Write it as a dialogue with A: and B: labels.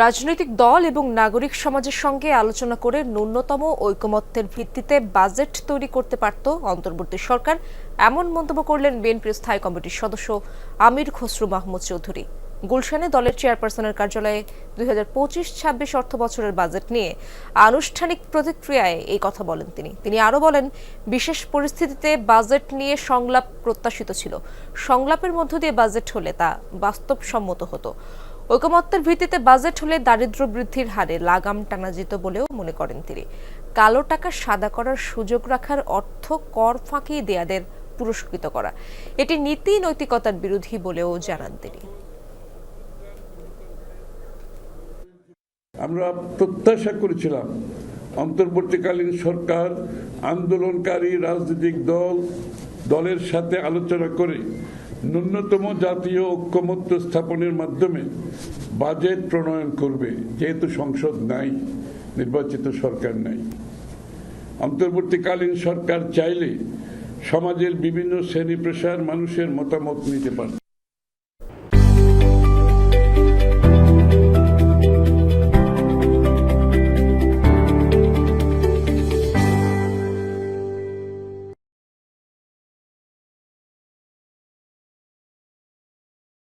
A: রাজনৈতিক দল এবং নাগরিক সমাজের সঙ্গে আলোচনা করে ন্যূনতম ঐকমত্যের ভিত্তিতে বাজেট তৈরি করতে পারত অন্তর্বর্তী সরকার এমন মন্তব্য করলেন বিএনপির স্থায়ী কমিটির সদস্য আমির খসরু মাহমুদ চৌধুরী গুলশানে দলের চেয়ারপারসনের কার্যালয়ে দুই হাজার পঁচিশ ছাব্বিশ অর্থ বছরের বাজেট নিয়ে আনুষ্ঠানিক প্রতিক্রিয়ায় এই কথা বলেন তিনি তিনি আরও বলেন বিশেষ পরিস্থিতিতে বাজেট নিয়ে সংলাপ প্রত্যাশিত ছিল সংলাপের মধ্য দিয়ে বাজেট হলে তা বাস্তবসম্মত হতো ঐকমত্যের ভিত্তিতে বাজেট হলে দারিদ্র বৃদ্ধির হারে লাগাম টানা যেত বলেও মনে করেন তিনি কালো টাকা সাদা করার সুযোগ রাখার অর্থ কর ফাঁকি দেয়াদের পুরস্কৃত করা এটি নীতি নৈতিকতার বিরোধী বলেও জানান তিনি
B: আমরা প্রত্যাশা করেছিলাম অন্তর্বর্তীকালীন সরকার আন্দোলনকারী রাজনৈতিক দল দলের সাথে আলোচনা করে ন্যূনতম জাতীয় ঐক্যমত্য স্থাপনের মাধ্যমে বাজেট প্রণয়ন করবে যেহেতু সংসদ নাই নির্বাচিত সরকার নাই অন্তর্বর্তীকালীন সরকার চাইলে সমাজের বিভিন্ন শ্রেণী পেশার মানুষের মতামত নিতে পারে